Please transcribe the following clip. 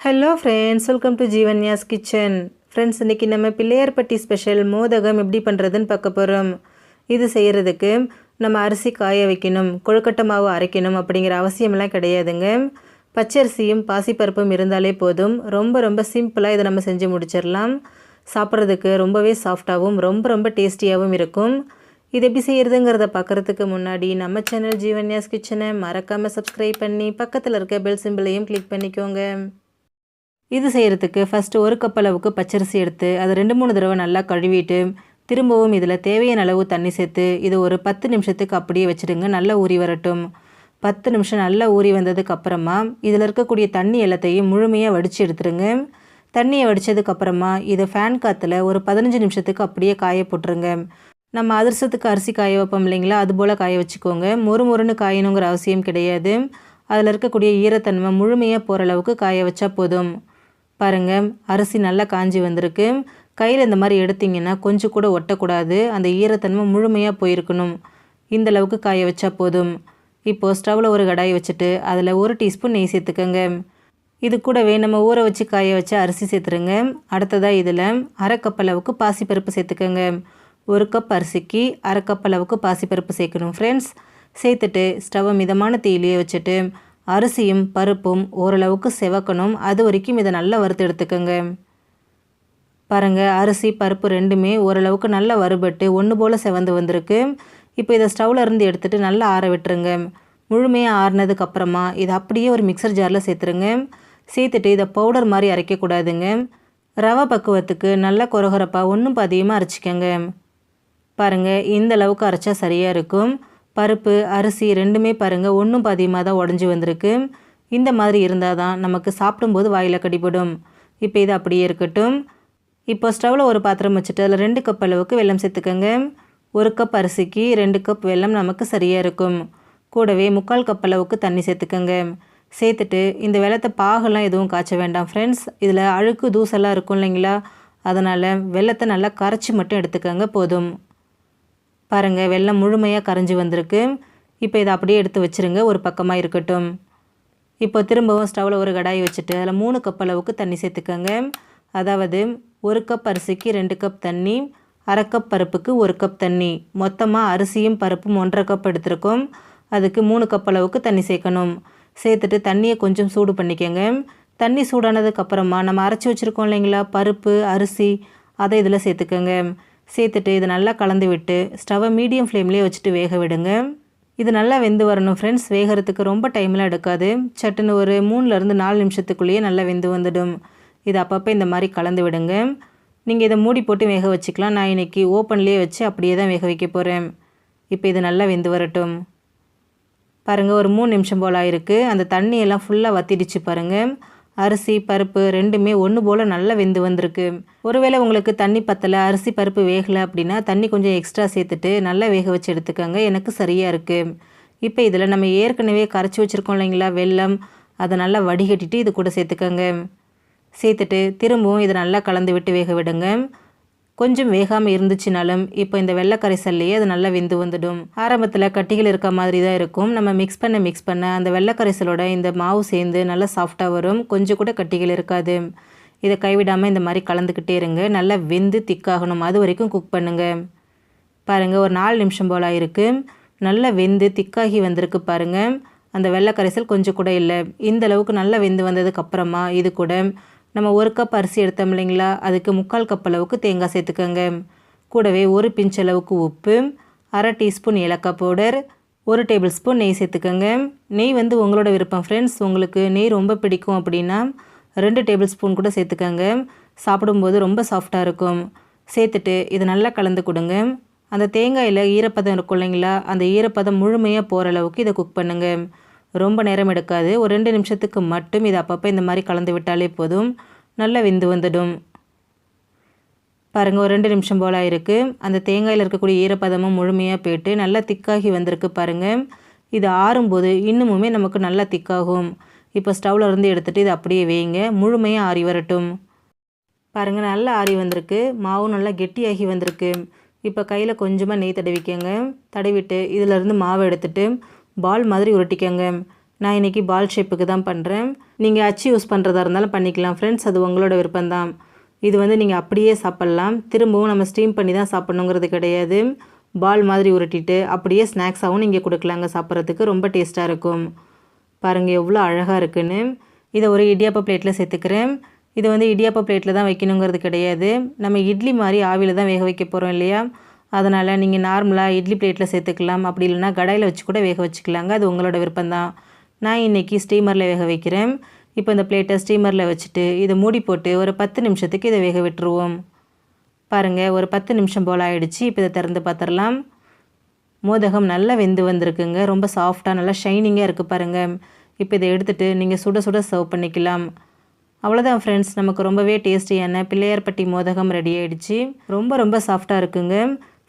Hello friends welcome to Jeevanya's kitchen friends இன்றைக்கி நம்ம Pillaiyarpatti special மோதகம் எப்படி பண்ணுறதுன்னு பார்க்க போகிறோம் இது செய்கிறதுக்கு நம்ம அரிசி காய வைக்கணும் கொழுக்கட்டை மாவு அரைக்கணும் அப்படிங்கிற அவசியமெல்லாம் கிடையாதுங்க. பச்சரிசியும் பாசிப்பருப்பும் இருந்தாலே போதும். ரொம்ப ரொம்ப சிம்பிளாக இதை நம்ம செஞ்சு முடிச்சிடலாம். சாப்பிட்றதுக்கு ரொம்பவே சாஃப்டாகவும் ரொம்ப ரொம்ப டேஸ்டியாகவும் இருக்கும். இது எப்படி செய்கிறதுங்கிறத பார்க்குறதுக்கு முன்னாடி நம்ம சேனல் ஜீவன்யாஸ் கிச்சனை மறக்காமல் சப்ஸ்கிரைப் பண்ணி பக்கத்தில் இருக்க பெல் சிம்பிளையும் கிளிக் பண்ணிக்கோங்க. இது செய்கிறதுக்கு ஃபஸ்ட்டு ஒரு கப் அளவுக்கு பச்சரிசி எடுத்து அதை ரெண்டு மூணு தடவை நல்லா கழுவிட்டு திரும்பவும் இதில் தேவையான அளவு தண்ணி சேர்த்து இது ஒரு பத்து நிமிஷத்துக்கு அப்படியே வச்சுடுங்க நல்லா ஊறி வரட்டும். பத்து நிமிஷம் நல்லா ஊறி வந்ததுக்கு அப்புறமா இதில் இருக்கக்கூடிய தண்ணி எல்லாத்தையும் முழுமையாக வடித்து எடுத்துருங்க. தண்ணியை வடித்ததுக்கப்புறமா இதை ஃபேன் காற்றுல ஒரு பதினஞ்சு நிமிஷத்துக்கு அப்படியே காய போட்டுருங்க. நம்ம அதிர்சத்துக்கு அரிசி காய வைப்போம் இல்லைங்களா அது போல் காய வச்சுக்கோங்க. மொறு மொறுன்னு காயணுங்கிற அவசியம் கிடையாது. அதில் இருக்கக்கூடிய ஈரத்தன்மை முழுமையாக போகிற அளவுக்கு காய வச்சா போதும். பாருங்கள் அரிசி நல்லா காஞ்சி வந்திருக்கு. கையில் இந்த மாதிரி எடுத்திங்கன்னா கொஞ்சம் கூட ஒட்டக்கூடாது. அந்த ஈரத்தன்மை முழுமையாக போயிருக்கணும். இந்த அளவுக்கு காய வச்சா போதும். இப்போது ஸ்டவ்வில் ஒரு கடாயை வச்சுட்டு அதில் ஒரு டீஸ்பூன் நெய் சேர்த்துக்கோங்க. இது கூடவே நம்ம ஊற வச்சு காய வச்சு அரிசி சேர்த்துருங்க. அடுத்ததாக இதில் அரை கப் அளவுக்கு பாசிப்பருப்பு சேர்த்துக்கோங்க. ஒரு கப் அரிசிக்கு அரை கப் அளவுக்கு பாசிப்பருப்பு சேர்க்கணும். ஃப்ரெண்ட்ஸ் சேர்த்துட்டு ஸ்டவ்வை மிதமான தீயிலேயே வச்சுட்டு அரிசியும் பருப்பும் ஓரளவுக்கு செவக்கணும். அது வரைக்கும் இதை நல்லா வறுத்து எடுத்துக்கோங்க. பாருங்கள் அரிசி பருப்பு ரெண்டுமே ஓரளவுக்கு நல்லா வறுபட்டு ஒன்று போல் செவந்து வந்திருக்கு. இப்போ இதை ஸ்டவ்வில் இருந்து எடுத்துகிட்டு நல்லா ஆற விட்டுருங்க. முழுமையாக ஆறினதுக்கப்புறமா இதை அப்படியே ஒரு மிக்சர் ஜாரில் சேர்த்துருங்க. சேர்த்துட்டு இதை பவுடர் மாதிரி அரைக்கக்கூடாதுங்க. ரவை பக்குவத்துக்கு நல்லா கொரகொரப்பாக ஒன்றும் பதியமாக அரைச்சிக்கோங்க. பாருங்கள் இந்த அளவுக்கு அரைச்சா சரியாக இருக்கும். பருப்பு அரிசி ரெண்டுமே பாருங்கள் ஒன்றும் பாதியமாக தான் உடஞ்சி வந்திருக்கு. இந்த மாதிரி இருந்தால் தான் நமக்கு சாப்பிடும்போது வாயில் கடிபடும். இப்போ இது அப்படியே இருக்கட்டும். இப்போ ஸ்டவ்வில் ஒரு பாத்திரம் வச்சுட்டு அதில் ரெண்டு கப் அளவுக்கு வெல்லம் சேர்த்துக்கோங்க. ஒரு கப் அரிசிக்கு ரெண்டு கப் வெல்லம் நமக்கு சரியாக இருக்கும். கூடவே முக்கால் கப் அளவுக்கு தண்ணி சேர்த்துக்கோங்க. சேர்த்துட்டு இந்த வெள்ளத்தை பாகெல்லாம் எதுவும் காய்ச்ச வேண்டாம் ஃப்ரெண்ட்ஸ் இதில் அழுக்கு தூசெல்லாம் இருக்கும் இல்லைங்களா? அதனால் வெள்ளத்தை நல்லா கரைச்சி மட்டும் எடுத்துக்கோங்க போதும். பாருங்கள் வெள்ளம் முழுமையாக கரைஞ்சி வந்திருக்கு. இப்போ இதை அப்படியே எடுத்து வச்சுருங்க ஒரு பக்கமாக இருக்கட்டும். இப்போ திரும்பவும் ஸ்டவ்வில் ஒரு கடாய் வச்சுட்டு அதில் மூணு கப் அளவுக்கு தண்ணி சேர்த்துக்கோங்க. அதாவது ஒரு கப் அரிசிக்கு ரெண்டு கப் தண்ணி அரை கப் பருப்புக்கு ஒரு கப் தண்ணி. மொத்தமாக அரிசியும் பருப்பும் ஒன்றரை கப் எடுத்திருக்கோம். அதுக்கு மூணு கப் அளவுக்கு தண்ணி சேர்க்கணும். சேர்த்துட்டு தண்ணியை கொஞ்சம் சூடு பண்ணிக்கோங்க. தண்ணி சூடானதுக்கப்புறமா நம்ம அரைச்சி வச்சுருக்கோம் இல்லைங்களா? பருப்பு அரிசி அதை இதில் சேர்த்துக்கோங்க. சேர்த்துட்டு இது நல்லா கலந்து விட்டு ஸ்டவ்வை மீடியம் ஃப்ளேம்லேயே வச்சுட்டு வேக விடுங்க. இது நல்லா வெந்து வரணும் ஃப்ரெண்ட்ஸ் வேகிறதுக்கு ரொம்ப டைம்லாம் எடுக்காது. சட்டுன்னு ஒரு மூணுலேருந்து நாலு நிமிஷத்துக்குள்ளேயே நல்லா வெந்து வந்துடும். இது அப்பப்போ இந்த மாதிரி கலந்து விடுங்க. நீங்கள் இதை மூடி போட்டு வேக வச்சுக்கலாம். நான் இன்றைக்கி ஓப்பன்லேயே வச்சு அப்படியே தான் வேக வைக்க போகிறேன் இப்போ இது நல்லா வெந்து வரட்டும். பாருங்கள் ஒரு மூணு நிமிஷம் போல் ஆயிருக்கு. அந்த தண்ணியெல்லாம் ஃபுல்லாக வத்திடுச்சு பாருங்கள் அரிசி பருப்பு ரெண்டுமே ஒன்று போல் நல்லா வெந்து வந்திருக்கு. ஒருவேளை உங்களுக்கு தண்ணி பத்தலை அரிசி பருப்பு வேகலை அப்படின்னா தண்ணி கொஞ்சம் எக்ஸ்ட்ரா சேர்த்துட்டு நல்லா வேக வச்சு எடுத்துக்கோங்க. எனக்கு சரியாக இருக்குது இப்போ இதில் நம்ம ஏற்கனவே கரைச்சி வச்சுருக்கோம் இல்லைங்களா? வெல்லம் அதை நல்லா வடிகட்டிட்டு இது கூட சேர்த்துக்கோங்க. சேர்த்துட்டு திரும்பவும் இதை நல்லா கலந்து விட்டு வேக விடுங்க. கொஞ்சம் வேகாமல் இருந்துச்சுனாலும் இப்போ இந்த வெள்ளை கரைசல்லையே அது நல்லா வெந்து வந்துடும். ஆரம்பத்தில் கட்டிகள் இருக்க மாதிரி தான் இருக்கும். நம்ம மிக்ஸ் பண்ண மிக்ஸ் பண்ண அந்த வெள்ளை கரைசலோட இந்த மாவு சேர்ந்து நல்லா சாஃப்டாக வரும். கொஞ்சம் கூட கட்டிகள் இருக்காது. இதை கைவிடாமல் இந்த மாதிரி கலந்துக்கிட்டே இருங்க. நல்லா வெந்து திக்காகணும் அது வரைக்கும் குக் பண்ணுங்கள் பாருங்கள் ஒரு நாலு நிமிஷம் போல் ஆயிருக்கு. நல்லா வெந்து திக்காகி வந்திருக்கு பாருங்கள் அந்த வெள்ளை கரைசல் கொஞ்சம் கூட இல்லை. இந்த அளவுக்கு நல்லா வெந்து வந்ததுக்கு அப்புறமா இது கூட நம்ம ஒரு கப் அரிசி எடுத்தோம் இல்லைங்களா? அதுக்கு முக்கால் கப் அளவுக்கு தேங்காய் சேர்த்துக்கோங்க. கூடவே ஒரு பிஞ்ச் அளவுக்கு உப்பு அரை டீஸ்பூன் ஏலக்காய் பவுடர் ஒரு டேபிள் ஸ்பூன் நெய் சேர்த்துக்கோங்க. நெய் வந்து உங்களோட விருப்பம் ஃப்ரெண்ட்ஸ் உங்களுக்கு நெய் ரொம்ப பிடிக்கும் அப்படின்னா ரெண்டு டேபிள் ஸ்பூன் கூட சேர்த்துக்கோங்க. சாப்பிடும்போது ரொம்ப சாஃப்டாக இருக்கும். சேர்த்துட்டு இதை நல்லா கலந்து கொடுங்க. அந்த தேங்காயில் ஈரப்பதம் இருக்கும் இல்லைங்களா? அந்த ஈரப்பதம் முழுமையாக போகிற அளவுக்கு இதை குக் பண்ணுங்கள் ரொம்ப நேரம் எடுக்காது. ஒரு ரெண்டு நிமிஷத்துக்கு மட்டும் இது அப்பப்போ இந்த மாதிரி கலந்து விட்டாலே போதும். நல்லா வெந்து வந்துடும். பாருங்கள் ஒரு ரெண்டு நிமிஷம் போல் இருக்குது அந்த தேங்காயில் இருக்கக்கூடிய ஈரப்பதமும் முழுமையாக போயிட்டு நல்லா திக்காகி வந்திருக்கு பாருங்கள் இது ஆறும்போது இன்னுமுமே நமக்கு நல்லா திக்காகும். இப்போ ஸ்டவ்வில் இருந்து எடுத்துகிட்டு இதை அப்படியே வேங்க முழுமையாக ஆறி வரட்டும். பாருங்கள் நல்லா ஆறி வந்திருக்கு. மாவும் நல்லா கெட்டியாகி வந்திருக்கு. இப்போ கையில் கொஞ்சமாக நெய் தடவிக்கங்க. தடவிட்டு இதிலேருந்து மாவு எடுத்துகிட்டு பால் மாதிரி உருட்டிக்கோங்க. நான் இன்றைக்கி பால் ஷேப்புக்கு தான் பண்ணுறேன் நீங்கள் அச்சு யூஸ் பண்ணுறதா இருந்தாலும் பண்ணிக்கலாம். ஃப்ரெண்ட்ஸ் அது உங்களோட விருப்பம்தான். இது வந்து நீங்கள் அப்படியே சாப்பிட்லாம். திரும்பவும் நம்ம ஸ்டீம் பண்ணி தான் சாப்பிட்ணுங்கிறது கிடையாது. பால் மாதிரி உருட்டிட்டு அப்படியே ஸ்நாக்ஸாகவும் நீங்கள் கொடுக்கலாங்க. சாப்பிட்றதுக்கு ரொம்ப டேஸ்ட்டாக இருக்கும். பாருங்கள் எவ்வளோ அழகாக இருக்குன்னு. இதை ஒரு இடியாப்ப பிளேட்டில் சேர்த்துக்கிறேன். இதை வந்து இடியாப்ப பிளேட்டில் தான் வைக்கணுங்கிறது கிடையாது. நம்ம இட்லி மாதிரி ஆவியில் தான் வேக வைக்க போகிறோம் இல்லையா? அதனால் நீங்கள் நார்மலாக இட்லி பிளேட்டில் சேர்த்துக்கலாம். அப்படி இல்லைனா கடாயில் வச்சு கூட வேக வச்சுக்கலாங்க. அது உங்களோட விருப்பம்தான். நான் இன்றைக்கி ஸ்டீமரில் வேக வைக்கிறேன். இப்போ இந்த பிளேட்டை ஸ்டீமரில் வச்சுட்டு இதை மூடி போட்டு ஒரு பத்து நிமிஷத்துக்கு இதை வேக விட்டுருவோம். பாருங்கள் ஒரு பத்து நிமிஷம் போல் ஆகிடுச்சு இப்போ இதை திறந்து பார்த்துடலாம். மோதகம் நல்லா வெந்து வந்திருக்குங்க. ரொம்ப சாஃப்டாக நல்லா ஷைனிங்காக இருக்குது பாருங்கள் இப்போ இதை எடுத்துகிட்டு நீங்கள் சுட சுட சர்வ் பண்ணிக்கலாம். அவ்வளோதான் ஃப்ரெண்ட்ஸ் நமக்கு ரொம்பவே டேஸ்டியான பிள்ளையார்பட்டி மோதகம் ரெடி ஆகிடுச்சு ரொம்ப ரொம்ப சாஃப்டாக இருக்குங்க.